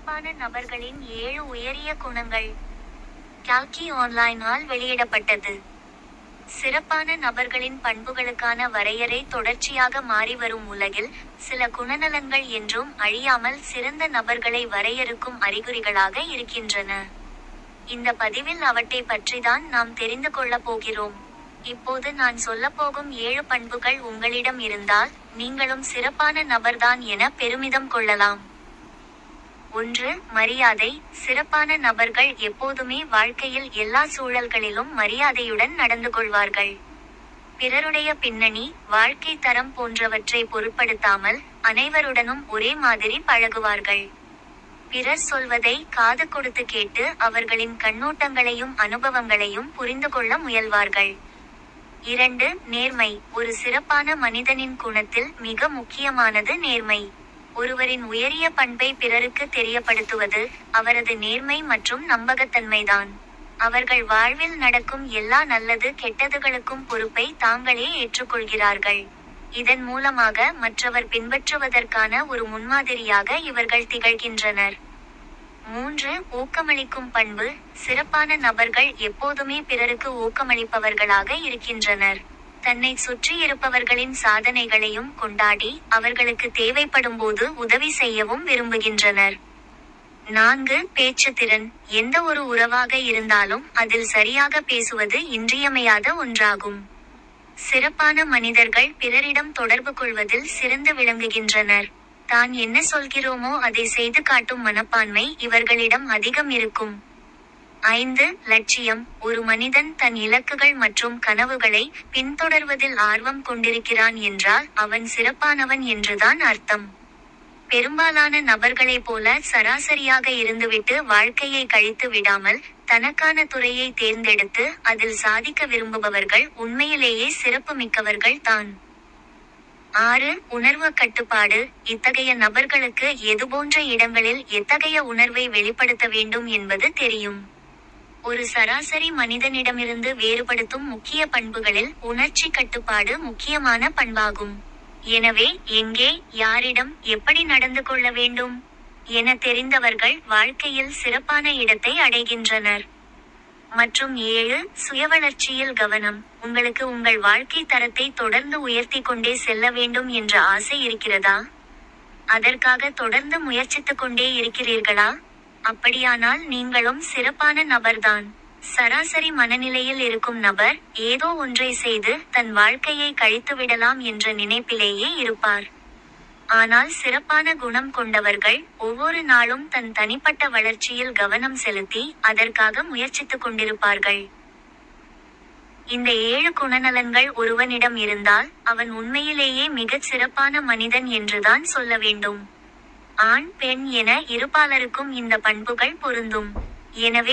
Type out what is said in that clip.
சிறப்பான நபர்களின் ஏழு உயரிய குணங்கள். டாக்கி ஆன்லைனால் வெளியிடப்பட்டது. சிறப்பான நபர்களின் பண்புகளுக்கான வரையறை தொடர்ச்சியாக மாறிவரும் உலகில் சில குணநலங்கள் என்றும் அழியாமல் சிறந்த நபர்களை வரையறுக்கும் அறிகுறிகளாக இருக்கின்றன. இந்த பதிவில் அவற்றை பற்றிதான் நாம் தெரிந்து கொள்ளப் போகிறோம். இப்போது நான் சொல்லப்போகும் ஏழு பண்புகள் உங்களிடம் இருந்தால் நீங்களும் சிறப்பான நபர்தான் என பெருமிதம் கொள்ளலாம். ஒன்று மரியாதை. சிறப்பான நபர்கள் எப்போதுமே வாழ்க்கையில் எல்லா சூழல்களிலும் மரியாதையுடன் நடந்து கொள்வார்கள். பிறருடைய பின்னணி வாழ்க்கை தரம் போன்றவற்றை பொருட்படுத்தாமல் அனைவருடனும் ஒரே மாதிரி பழகுவார்கள். பிறர் சொல்வதை காது கொடுத்து கேட்டு அவர்களின் கண்ணோட்டங்களையும் அனுபவங்களையும் புரிந்து கொள்ள முயல்வார்கள். இரண்டு நேர்மை. ஒரு சிறப்பான மனிதனின் குணத்தில் மிக முக்கியமானது நேர்மை. ஒருவரின் உயரிய பண்பை பிறருக்கு தெரியப்படுத்துவது அவரது நேர்மை மற்றும் நம்பகத்தன்மைதான். அவர்கள் வாழ்வில் நடக்கும் எல்லா நல்லது கெட்டதுகளுக்கும் பொறுப்பை தாங்களே ஏற்றுக்கொள்கிறார்கள். இதன் மூலமாக மற்றவர் பின்பற்றுவதற்கான ஒரு முன்மாதிரியாக இவர்கள் திகழ்கின்றனர். மூன்று ஊக்கமளிக்கும் பண்பு. சிறப்பான நபர்கள் எப்போதுமே பிறருக்கு ஊக்கமளிப்பவர்களாக இருக்கின்றனர். தன்னை சுற்றி இருப்பவர்களின் சாதனைகளையும் கொண்டாடி அவர்களுக்கு தேவைப்படும்போது உதவி செய்யவும் விரும்புகின்றனர். நான்கு பேச்சு திறன் எந்த ஒரு உறவாக இருந்தாலும் அதில் சரியாக பேசுவது இன்றியமையாத ஒன்றாகும். சிறப்பான மனிதர்கள் பிறரிடம் தொடர்பு கொள்வதில் சிறந்து விளங்குகின்றனர். தான் என்ன சொல்கிறோமோ அதை செய்து காட்டும் மனப்பான்மை இவர்களிடம் அதிகம் இருக்கும். ஐந்து லட்சியம். ஒரு மனிதன் தன் இலக்குகள் மற்றும் கனவுகளை பின்தொடர்வதில் ஆர்வம் கொண்டிருக்கிறான் என்றால் அவன் சிறப்பானவன் என்றுதான் அர்த்தம். பெரும்பாலான நபர்களைப் போல சராசரியாக இருந்துவிட்டு வாழ்க்கையை கழித்து விடாமல் தனக்கான துறையை தேர்ந்தெடுத்து அதில் சாதிக்க விரும்புபவர்கள் உண்மையிலேயே சிறப்பு மிக்கவர்கள் தான். ஆறு உணர்வு கட்டுப்பாடு. இத்தகைய நபர்களுக்கு எதுபோன்ற இடங்களில் எத்தகைய உணர்வை வெளிப்படுத்த வேண்டும் என்பது தெரியும். ஒரு சராசரி மனிதனிடமிருந்து வேறுபடுத்தும் முக்கிய பண்புகளில் உணர்ச்சி கட்டுப்பாடு முக்கியமான பண்பாகும். எனவே எங்கே யாரிடம் எப்படி நடந்து கொள்ள வேண்டும் என தெரிந்தவர்கள் வாழ்க்கையில் சிறப்பான இடத்தை அடைகின்றனர். மற்றும் ஏழு சுயவளர்ச்சியில் கவனம். உங்களுக்கு உங்கள் வாழ்க்கை தரத்தை தொடர்ந்து உயர்த்தி கொண்டே செல்ல வேண்டும் என்ற ஆசை இருக்கிறதா? அதற்காக தொடர்ந்து முயற்சித்துக் கொண்டே இருக்கிறீர்களா? அப்படியானால் நீங்களும் சிறப்பான நபர்தான். சராசரி மனநிலையில் இருக்கும் நபர் ஏதோ ஒன்றை செய்து தன் வாழ்க்கையை கழித்துவிடலாம் என்ற நினைப்பிலேயே இருப்பார். ஆனால் சிறப்பான குணம் கொண்டவர்கள் ஒவ்வொரு நாளும் தன் தனிப்பட்ட வளர்ச்சியில் கவனம் செலுத்தி அதற்காக முயற்சித்துக் கொண்டிருப்பார்கள். இந்த ஏழு குணநலன்கள் ஒருவனிடம் இருந்தால் அவன் உண்மையிலேயே மிகச் சிறப்பான மனிதன் என்றுதான் சொல்ல வேண்டும். ஆண் பெண் என இருபாலருக்கும் இந்த பண்புகள் பொருந்தும். எனவே